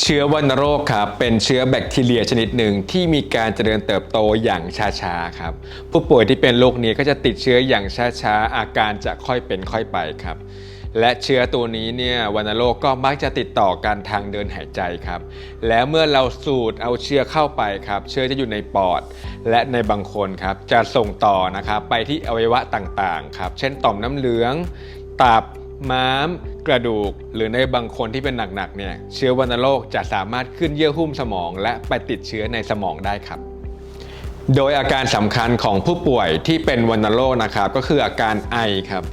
เชื้อวัณโรคครับเป็นเชื้อแบคทีเรียชนิดหนึ่งที่มีการเจริญเติบโตอย่างช้าๆครับผู้ป่วยที่เป็นโรคนี้ก็จะติดเชื้ออย่างช้าๆอาการจะค่อยเป็นค่อยไปครับ และเชื้อตัวนี้เนี่ยวัณโรคก็มักจะติดต่อกันทางเดินหายใจครับ แล้วเมื่อเราสูดเอาเชื้อเข้าไปครับ เชื้อจะอยู่ในปอด และในบางคนครับจะส่งต่อนะครับไปที่อวัยวะต่างๆครับ เช่นต่อมน้ำเหลือง ตับม้าม กระดูก หรือในบางคนที่เป็นหนักๆเนี่ยเชื้อวัณโรคจะสามารถขึ้นเยื่อหุ้มสมอง และไปติดเชื้อในสมองได้ครับ โดยอาการสำคัญของผู้ป่วยที่เป็นวัณโรคนะครับก็คืออาการไอครับ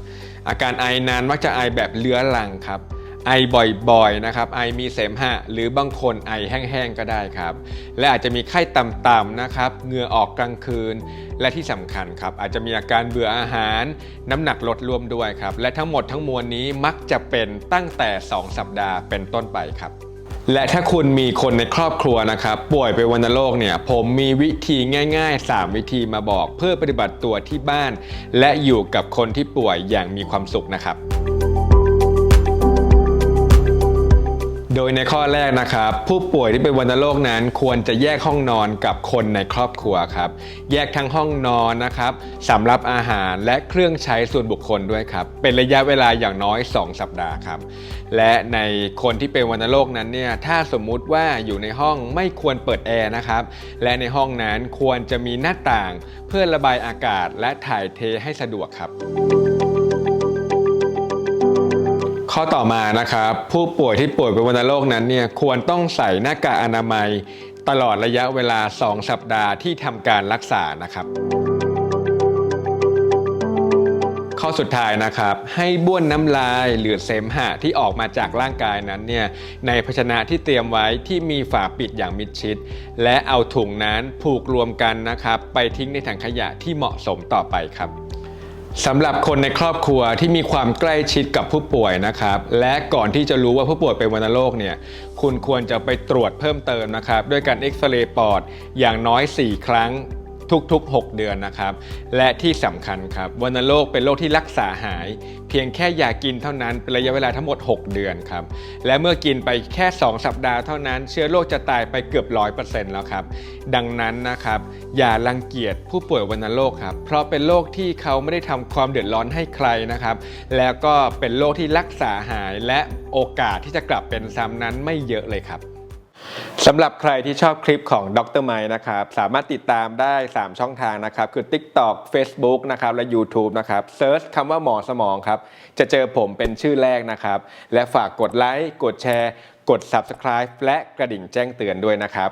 อาการไอนานมักจะไอแบบเลื้อรังครับ ไอบ่อยๆนะครับไอมีเสมหะ หรือบางคนไอแห้งๆก็ได้ครับ และอาจจะมีไข้ต่ำๆนะครับเหงื่อออกกลางคืน และที่สำคัญครับอาจจะมีอาการเบื่ออาหาร น้ำหนักลดรวมด้วยครับ และทั้งหมดทั้งมวลนี้มักจะเป็นตั้งแต่ 2 สัปดาห์เป็นต้นไปครับและถ้าคุณมีคนในครอบครัวนะครับ ป่วยเป็นวัณโรคเนี่ย ผมมีวิธีง่ายๆ 3 วิธีมาบอก เพื่อปฏิบัติตัวที่บ้าน และอยู่กับคนที่ป่วยอย่างมีความสุขนะครับ โดยในข้อแรกนะครับ ผู้ป่วยที่เป็นวัณโรคนั้นควรจะแยกห้องนอนกับคนในครอบครัวครับ แยกทั้งห้องนอนนะครับสำหรับอาหารและเครื่องใช้ส่วนบุคคลด้วยครับ เป็นระยะเวลาอย่างน้อย 2 สัปดาห์ครับ และในคนที่เป็นวัณโรคนั้นเนี่ยถ้าสมมุติว่าอยู่ในห้องไม่ควรเปิดแอร์นะครับ และในห้องนั้นควรจะมีหน้าต่าง เพื่อระบายอากาศและถ่ายเทให้สะดวกครับ ข้อต่อมานะครับ ผู้ป่วยที่ป่วยเป็นวัณโรคนั้นเนี่ยควรต้องใส่หน้ากากอนามัย ตลอดระยะเวลา 2 สัปดาห์ที่ทำการรักษานะครับ ข้อสุดท้ายนะครับ ให้บ้วนน้ำลายหรือเสมหะที่ออกมาจากร่างกายนั้นเนี่ยในภาชนะที่เตรียมไว้ที่มีฝาปิดอย่างมิดชิด และเอาถุงนั้นผูกรวมกันนะครับ ไปทิ้งในถังขยะที่เหมาะสมต่อไปครับ สำหรับคนในครอบครัวที่มีความใกล้ชิดกับผู้ป่วยนะครับ และก่อนที่จะรู้ว่าผู้ป่วยเป็นวัณโรคเนี่ยคุณควรจะไปตรวจเพิ่มเติมนะครับ ด้วยการเอ็กซเรย์ปอดอย่างน้อย 4 ครั้ง ทุกๆ 6 เดือนนะครับ และที่สำคัญครับวัณโรคเป็นโรคที่รักษาหาย เพียงแค่ยากินเท่านั้นเป็นระยะเวลาทั้งหมด 6 เดือนครับและเมื่อกินไปแค่ 2 สัปดาห์เท่านั้น เชื้อโรคจะตายไปเกือบ100%แล้วครับดังนั้นนะครับอย่ารังเกียจผู้ป่วยวัณโรคครับเพราะเป็นโรคที่เขาไม่ได้ทำความเดือดร้อนให้ใครนะครับ แล้วก็เป็นโรคที่รักษาหายและโอกาสที่จะกลับเป็นซ้ำนั้นไม่เยอะเลยครับ สำหรับใครที่ชอบคลิปของดรไมนะครับสามารถติดตามได้ 3 ช่องทางนะครับ คือ TikTok Facebook นะครับและ YouTube นะครับเซิร์ชคำว่าหมอสมองครับ จะเจอผมเป็นชื่อแรกนะครับ และฝากกดไลค์ กดแชร์ กด Subscribe และกระดิ่งแจ้งเตือนด้วยนะครับ